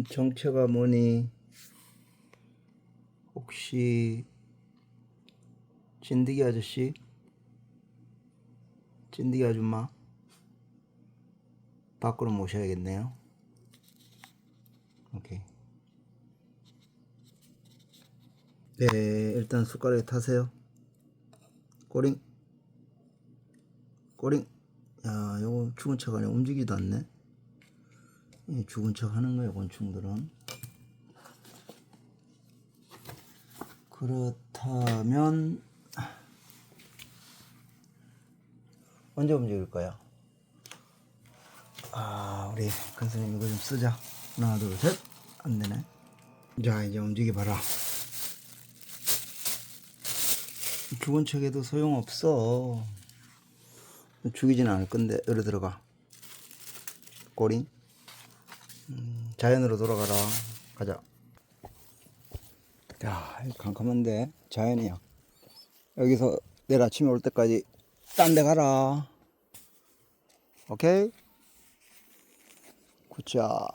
넌 정체가 뭐니? 혹시 진드기 아저씨? 진드기 아줌마? 밖으로 모셔야겠네요. 오케이. 네, 일단 숟가락에 타세요. 꼬링. 꼬링. 야, 요거 죽은 척 아니야. 움직이지도 않네. 이 죽은 척 하는 거예요, 곤충들은. 그렇다면, 언제 움직일까요? 아, 우리 큰스님 이거 좀 쓰자. 하나, 둘, 셋. 안 되네. 자, 이제 움직여봐라. 죽은 척해도 소용없어. 죽이진 않을 건데, 여기 들어가. 꼬링. 음, 자연으로 돌아가라. 가자. 야, 캄캄한데. 자연이야. 여기서 내일 아침에 올 때까지 딴 데 가라. 오케이? 굿자.